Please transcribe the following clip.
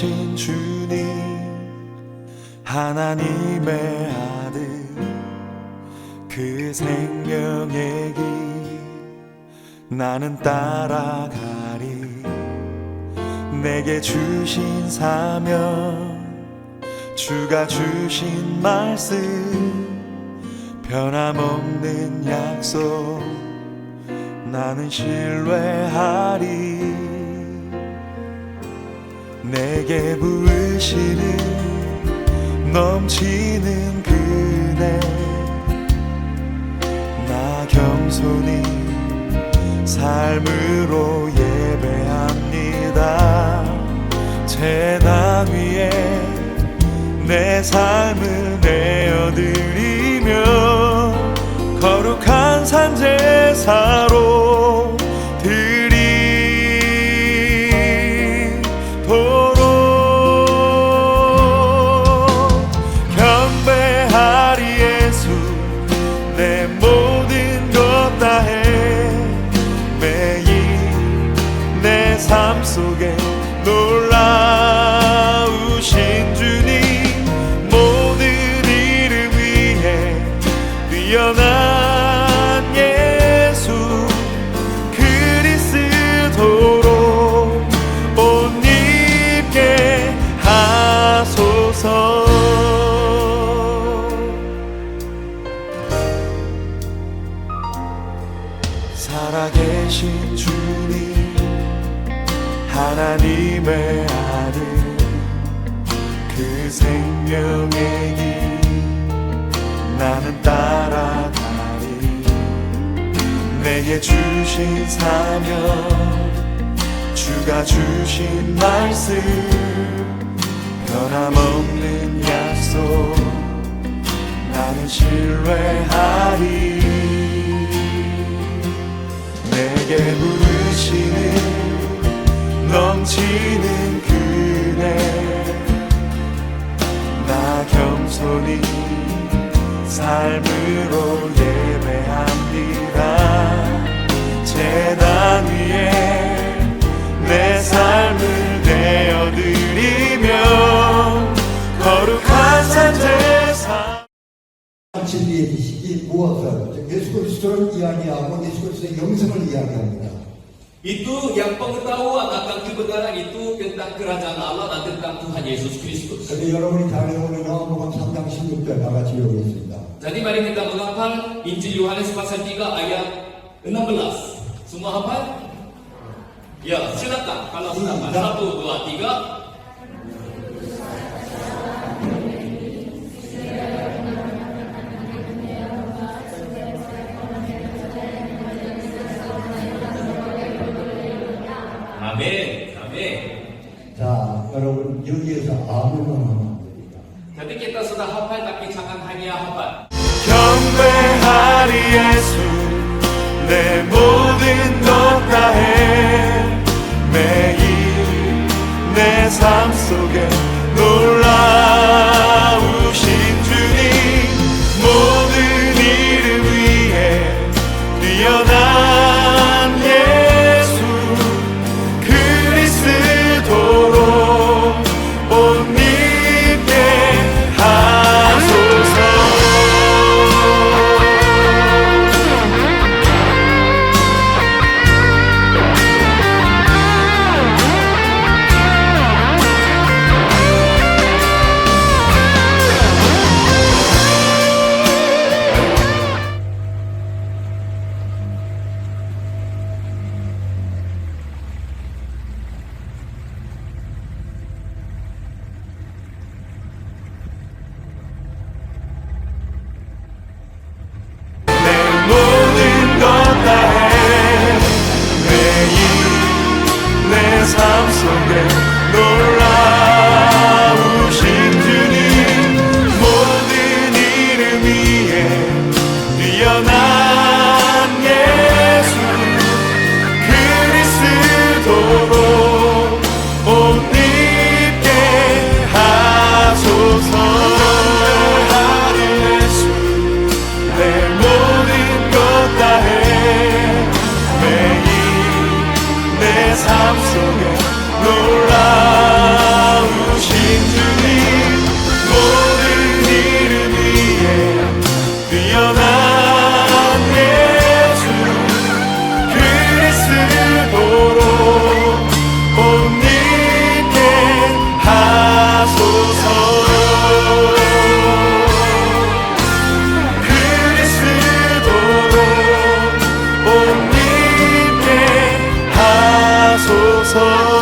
살아계신 주님 하나님의 아들 그 생명의 길 나는 따라가리. 내게 주신 사명 주가 주신 말씀 변함없는 약속 나는 신뢰하리 내게 부으시는 넘치는 그네. 나 겸손히 삶으로 예배합니다. 재단 위에 내 삶을 내어드리며 거룩한 산제사로 살아계신 주님 하나님의 아들 그 생명의 길 나는 따라가리. 내게 주신 사명 주가 주신 말씀 변함없는 약속 나는 신뢰하리 넘치는 그네 나 겸손히 삶으로 예배합니다. 재단 위에 내 삶을 내어드리며 거룩한 산제사 진리의 지식이 무엇을 예수 그리스도를 이야기하고 예수 그리스도의 영성을 이야기합니다. Itu yang pengetahuan akan kebenaran itu tentang kerajaan Allah dan tentang Tuhan Yesus Kristus. 그런데 여러분이 다녀오는 요한복음 3장 16절 다 같이 읽겠습니다. Jadi mari kita menghafal Injil Yohanes pasal 3 ayat 16. Semua hafal? Ya, silakan. Kalau sudah hafal. Satu, dua, tiga. Amin, amin. 자, 여러분 여기에서 아무나 하면 안 됩니다. Sudah hafal tapi jangan hanya hafal. 경배하리 time.